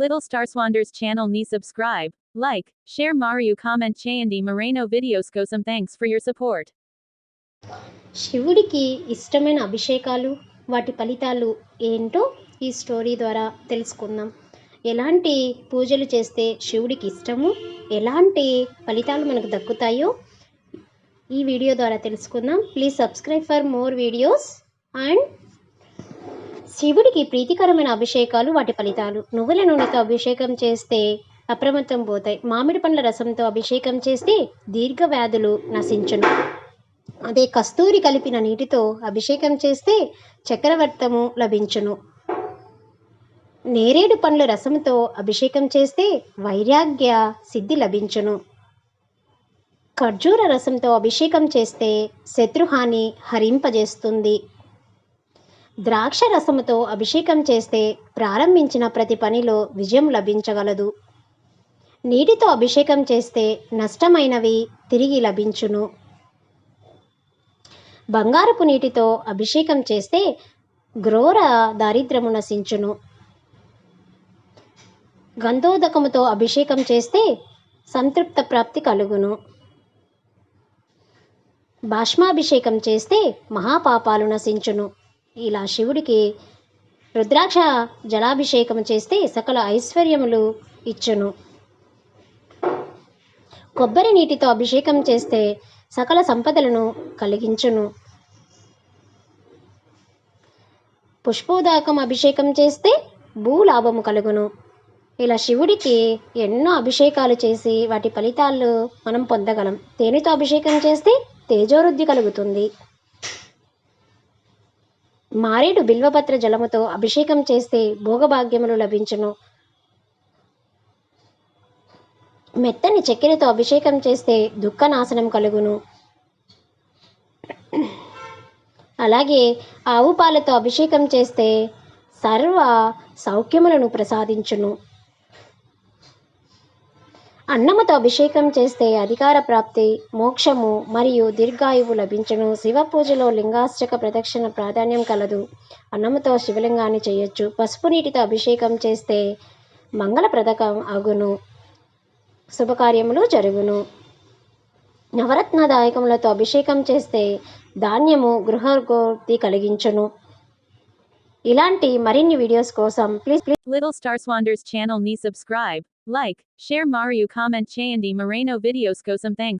Little Starswander's channel ni subscribe, like, share Mario comment చేయండి Moreno videos కోసం thanks for your support. శివుడికి ఇష్టమైన అభిషేకాలు వాటి ఫలితాలు ఏంటో ఈ స్టోరీ ద్వారా తెలుసుకుందాం. ఎలాంటి పూజలు చేస్తే శివుడికి ఇష్టము? ఎలాంటి ఫలితాలు మనకు దక్కుతాయో ఈ వీడియో ద్వారా తెలుసుకుందాం. Please subscribe for more videos and శివుడికి ప్రీతికరమైన అభిషేకాలు వాటి ఫలితాలు. నువ్వుల నూనెతో అభిషేకం చేస్తే అప్రమత్తం పోతాయి. మామిడి పండ్ల రసంతో అభిషేకం చేస్తే దీర్ఘ వ్యాధులు నశించును. అదే కస్తూరి కలిపిన నీటితో అభిషేకం చేస్తే చక్రవర్తము లభించును. నేరేడు పండ్ల రసంతో అభిషేకం చేస్తే వైరాగ్య సిద్ధి లభించును. ఖర్జూర రసంతో అభిషేకం చేస్తే శత్రుహాని హరింపజేస్తుంది. ద్రాక్ష రసముతో అభిషేకం చేస్తే ప్రారంభించిన ప్రతి పనిలో విజయం లభించగలదు. నీటితో అభిషేకం చేస్తే నష్టమైనవి తిరిగి లభించును. బంగారపు నీటితో అభిషేకం చేస్తే ఘోర దారిద్రము నశించును. గంధోదకముతో అభిషేకం చేస్తే సంతృప్త ప్రాప్తి కలుగును. భాష్మాభిషేకం చేస్తే మహాపాపాలు నశించును. ఇలా శివుడికి రుద్రాక్ష జలాభిషేకం చేస్తే సకల ఐశ్వర్యములు ఇచ్చును. కొబ్బరి నీటితో అభిషేకం చేస్తే సకల సంపదలను కలిగించును. పుష్పోదాకం అభిషేకం చేస్తే భూలాభము కలుగును. ఇలా శివుడికి ఎన్నో అభిషేకాలు చేసి వాటి ఫలితాలు మనం పొందగలం. తేనెతో అభిషేకం చేస్తే తేజోవృద్ధి కలుగుతుంది. మారేడు బిల్వపత్ర జలముతో అభిషేకం చేస్తే భోగభాగ్యములు లభించును. మెత్తని చక్కెరతో అభిషేకం చేస్తే దుఃఖనాశనం కలుగును. అలాగే ఆవు పాలతో అభిషేకం చేస్తే సర్వ సౌఖ్యములను ప్రసాదించును. అన్నముతో అభిషేకం చేస్తే అధికార ప్రాప్తి మోక్షము మరియు దీర్ఘాయువు లభించను. శివ పూజలో లింగాష్టక ప్రదక్షిణ ప్రాధాన్యం కలదు. అన్నముతో శివలింగాన్ని చేయొచ్చు. పసుపు నీటితో అభిషేకం చేస్తే మంగళప్రదకం అగును. శుభకార్యములు జరుగును. నవరత్నదాయకములతో అభిషేకం చేస్తే ధాన్యము గృహగోతి కలిగించును. ఇలాంటి మరిన్ని వీడియోస్ కోసం please please Little Star Swanders channel ni subscribe, like, share Mario comment చేయండి Moreno videos కోసం thanks.